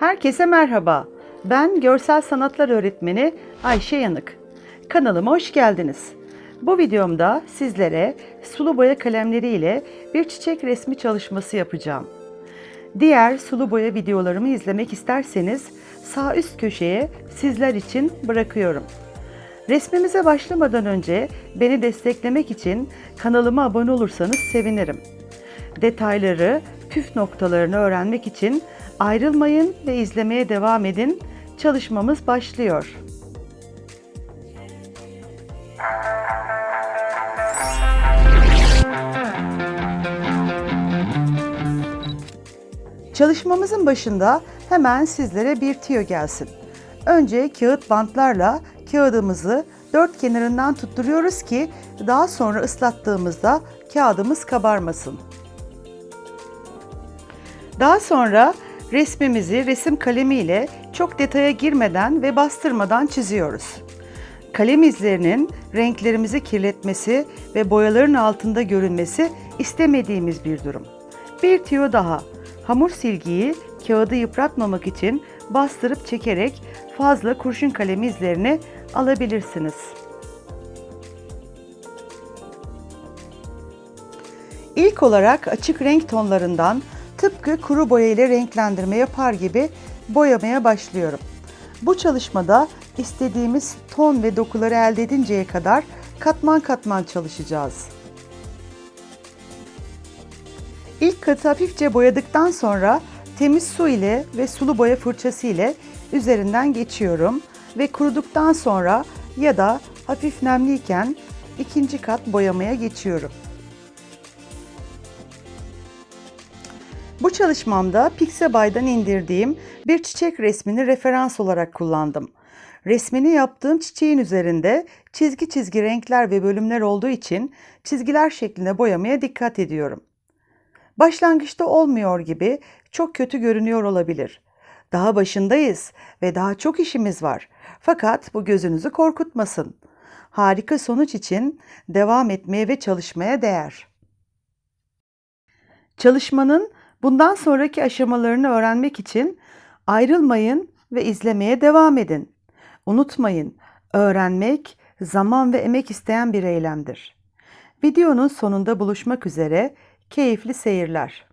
Herkese merhaba. Ben görsel sanatlar öğretmeni Ayşe Yanık. Kanalıma hoş geldiniz. Bu videomda sizlere sulu boya kalemleri ile bir çiçek resmi çalışması yapacağım. Diğer sulu boya videolarımı izlemek isterseniz sağ üst köşeye sizler için bırakıyorum. Resmimize başlamadan önce beni desteklemek için kanalıma abone olursanız sevinirim. Detayları, püf noktalarını öğrenmek için ayrılmayın ve izlemeye devam edin. Çalışmamız başlıyor. Çalışmamızın başında hemen sizlere bir tüyo gelsin. Önce kağıt bantlarla kağıdımızı dört kenarından tutturuyoruz ki daha sonra ıslattığımızda kağıdımız kabarmasın. Daha sonra resmimizi resim kalemiyle çok detaya girmeden ve bastırmadan çiziyoruz. Kalem izlerinin renklerimizi kirletmesi ve boyaların altında görünmesi istemediğimiz bir durum. Bir tüyo daha. Hamur silgiyi kağıdı yıpratmamak için bastırıp çekerek fazla kurşun kalem izlerini alabilirsiniz. İlk olarak açık renk tonlarından tıpkı kuru boya ile renklendirme yapar gibi boyamaya başlıyorum. Bu çalışmada istediğimiz ton ve dokuları elde edinceye kadar katman katman çalışacağız. İlk katı hafifçe boyadıktan sonra temiz su ile ve sulu boya fırçası ile üzerinden geçiyorum ve kuruduktan sonra ya da hafif nemliyken ikinci kat boyamaya geçiyorum. Bu çalışmamda Pixabay'dan indirdiğim bir çiçek resmini referans olarak kullandım. Resmini yaptığım çiçeğin üzerinde çizgi çizgi renkler ve bölümler olduğu için çizgiler şeklinde boyamaya dikkat ediyorum. Başlangıçta olmuyor gibi çok kötü görünüyor olabilir. Daha başındayız ve daha çok işimiz var. Fakat bu gözünüzü korkutmasın. Harika sonuç için devam etmeye ve çalışmaya değer. Çalışmanın bundan sonraki aşamalarını öğrenmek için ayrılmayın ve izlemeye devam edin. Unutmayın, öğrenmek zaman ve emek isteyen bir eylemdir. Videonun sonunda buluşmak üzere keyifli seyirler.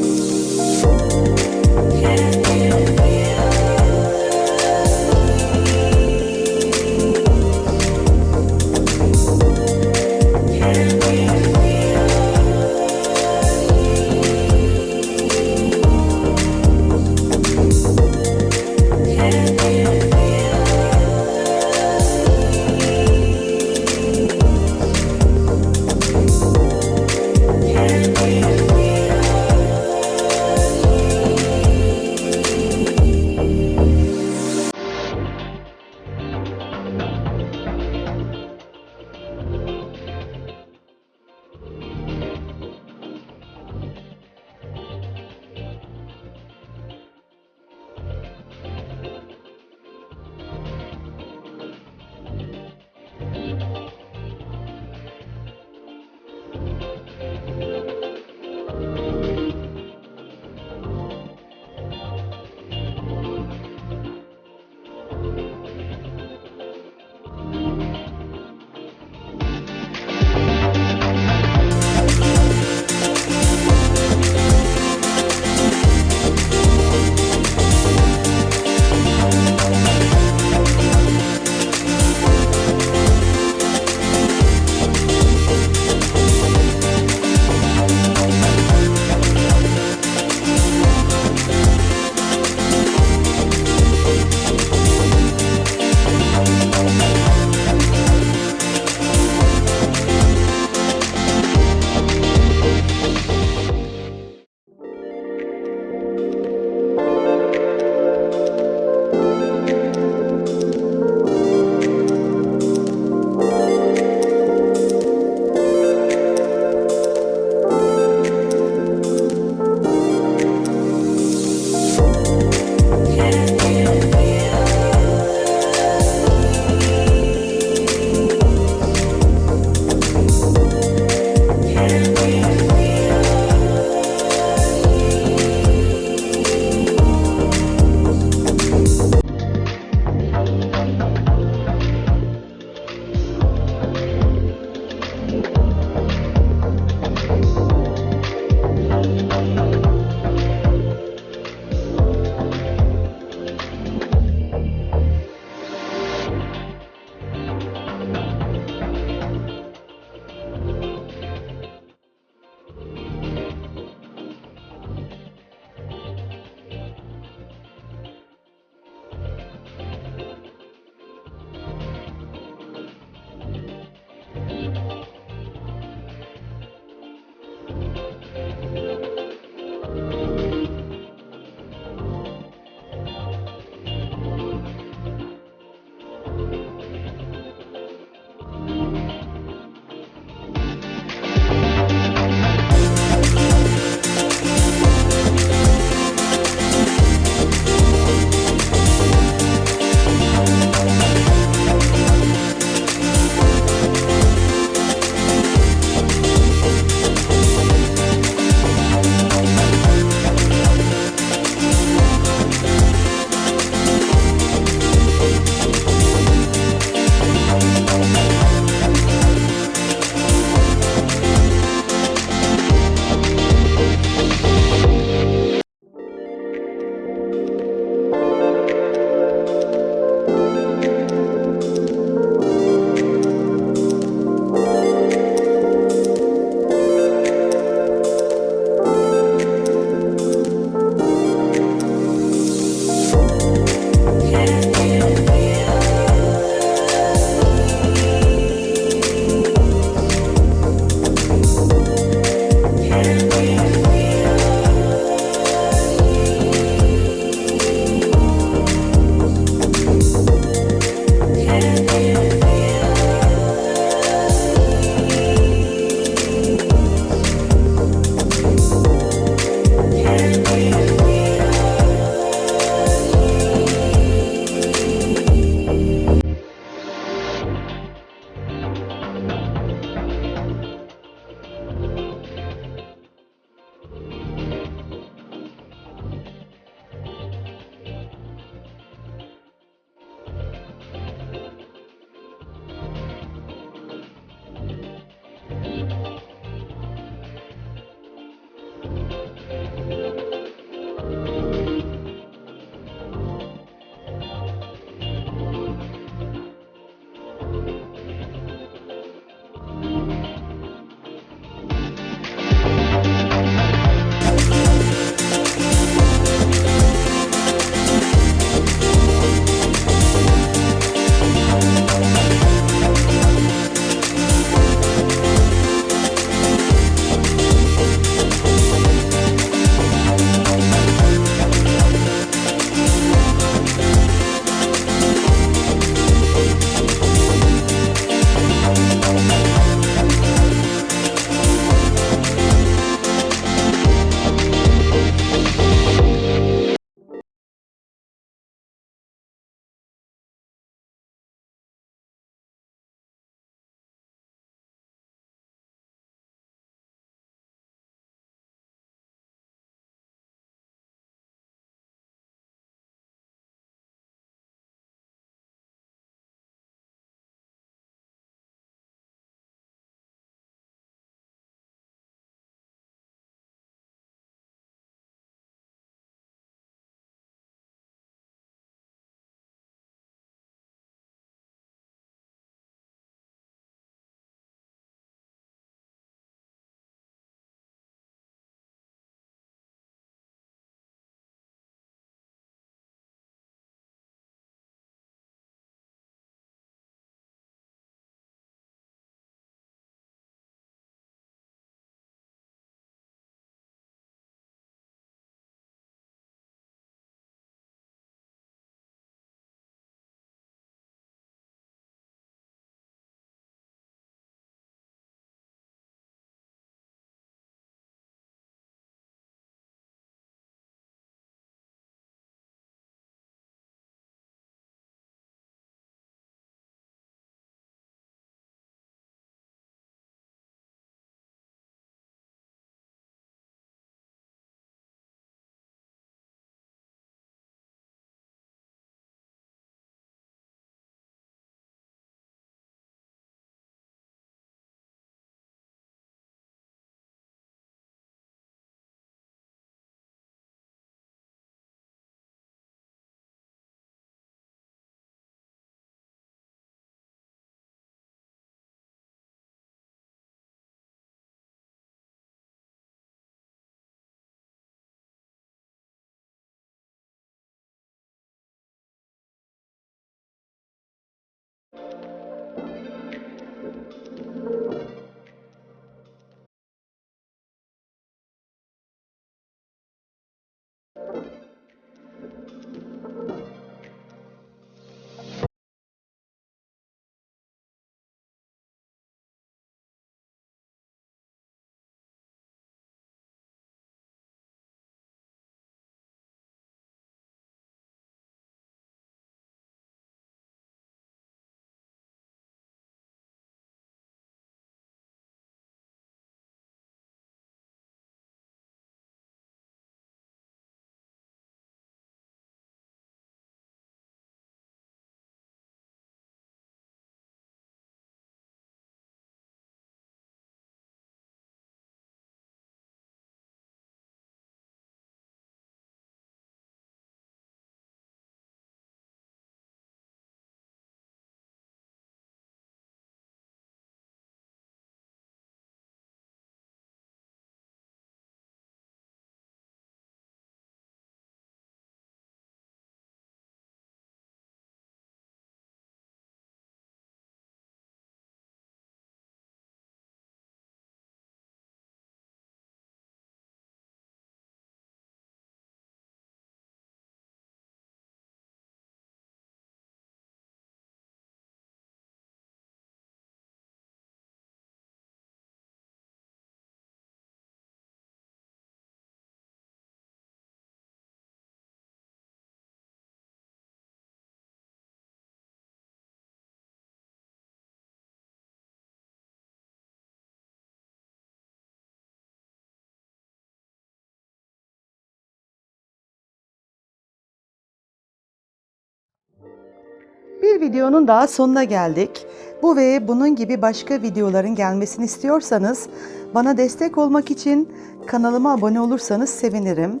Bir videonun daha sonuna geldik. Bu ve bunun gibi başka videoların gelmesini istiyorsanız bana destek olmak için kanalıma abone olursanız sevinirim.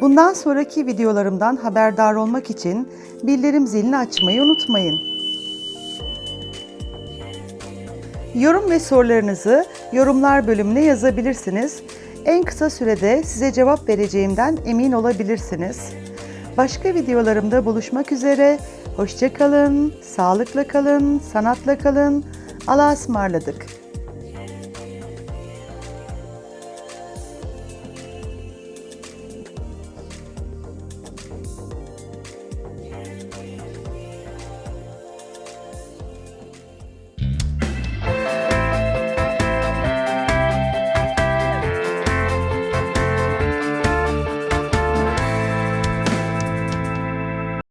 Bundan sonraki videolarımdan haberdar olmak için bildirim zilini açmayı unutmayın. Yorum ve sorularınızı yorumlar bölümüne yazabilirsiniz. En kısa sürede size cevap vereceğimden emin olabilirsiniz. Başka videolarımda buluşmak üzere. Hoşça kalın, sağlıkla kalın, sanatla kalın. Allah'a ısmarladık.